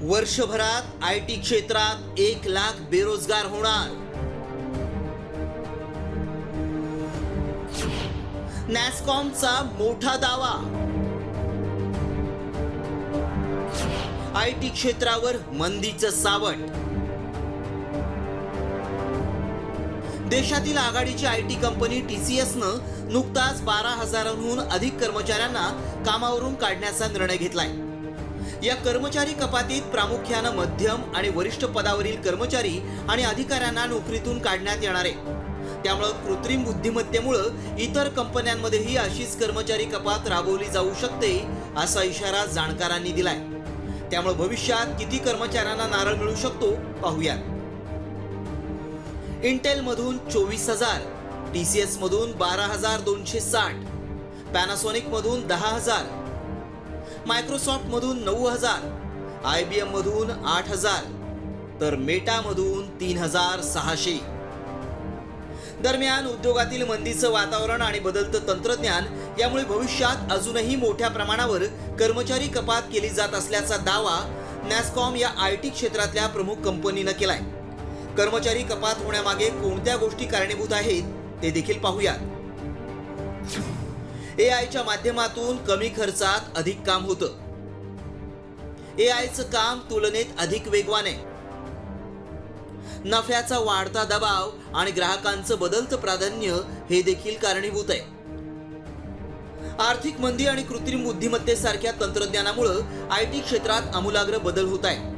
वर्षभरात I T क्षेत्रात एक लाख बेरोजगार होणार. नॅसकॉमचा मोठा दावा. आय टी क्षेत्रावर मंदीचं सावट. देशातील आघाडीची I T company T C एसनं नुकताच बारा हजारांहून अधिक कर्मचाऱ्यांना कामावरून काढण्याचा निर्णय घेतलाय. या कर्मचारी कपातीत प्रामुख्यानं मध्यम आणि वरिष्ठ पदावरील कर्मचारी आणि अधिकाऱ्यांना नोकरीतून काढण्यात येणार आहे. त्यामुळं कृत्रिम बुद्धिमत्तेमुळं इतर कंपन्यांमध्येही अशीच कर्मचारी कपात राबवली जाऊ शकते असा इशारा जाणकारांनी दिलाय. त्यामुळे भविष्यात किती कर्मचाऱ्यांना नारळ मिळू शकतो पाहूयात. इंटेल मधून चोवीस हजार टी सी एसमधून बारा हजार दोनशे साठ पॅनासॉनिक मधून दहा हजार मायक्रोसॉफ्ट मधून नऊ हजार आय बी एम मधून आठ हजार तर मेटा मधून तीन हजार सहाशे. दरम्यान उद्योगातील मंदीचं वातावरण आणि बदलतं तंत्रज्ञान यामुळे भविष्यात अजूनही मोठ्या प्रमाणावर कर्मचारी कपात केली जात असल्याचा दावा नॅसकॉम या आय टी क्षेत्रातल्या प्रमुख कंपनीनं केलाय. कर्मचारी कपात होण्यामागे कोणत्या गोष्टी कारणीभूत आहेत ते देखील पाहूयात. ए आयच्या माध्यमातून कमी खर्चात अधिक काम होतं. ए आयचं काम तुलनेत अधिक वेगवान आहे. नफ्याचा वाढता दबाव आणि ग्राहकांचं बदलतं प्राधान्य हे देखील कारणीभूत आहे. आर्थिक मंदी आणि कृत्रिम बुद्धिमत्तेसारख्या तंत्रज्ञानामुळं आय टी क्षेत्रात आमूलाग्र बदल होत आहे.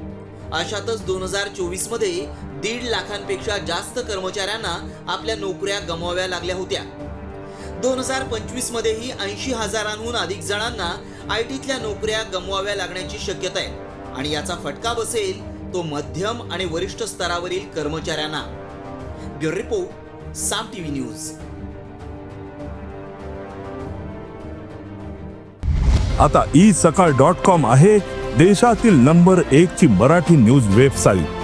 अशातच दोन हजार चोवीसमध्ये दीड लाखांपेक्षा जास्त कर्मचाऱ्यांना आपल्या नोकऱ्या गमवाव्या लागल्या होत्या. दोन हजार पंचवीस मध्येही ऐंशी हजारांहून अधिक जणांना आय टीतल्या नोकऱ्या गमवाव्या लागण्याची शक्यता आहे. आणि याचा फटका बसेल तो मध्यम आणि वरिष्ठ स्तरावरील कर्मचाऱ्यांना. Bureau report Saam TV news. आता ई सकाळ डॉट कॉम आहे देशातील नंबर एक ची मराठी न्यूज वेबसाईट.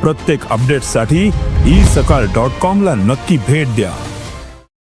प्रत्येक अपडेटसाठी ई सकाळ डॉट कॉम ला नक्की भेट द्या.